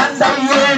i'm Mandaye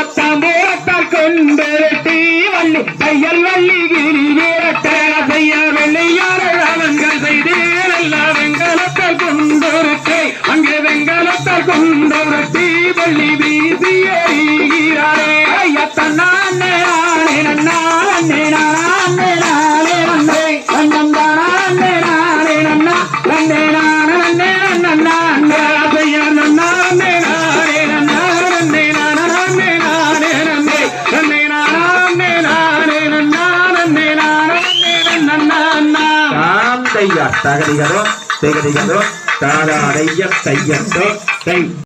பத்தாம் போரத்தார் கொண்டு வெட்டி வள்ளி தையல் வள்ளி கிரி வீரத்தேர செய்ய வெள்ளையாரல் அவங்கள் செய்து நல்ல வெங்கலத்தால் கொண்டு அங்கே வெங்கலத்தால் கொண்டு வள்ளி வீசி taiga, taiga, taiga, taiga, taiga, taiga, taiga, taiga, taiga, taiga, taiga, taiga, taiga, taiga, taiga, taiga,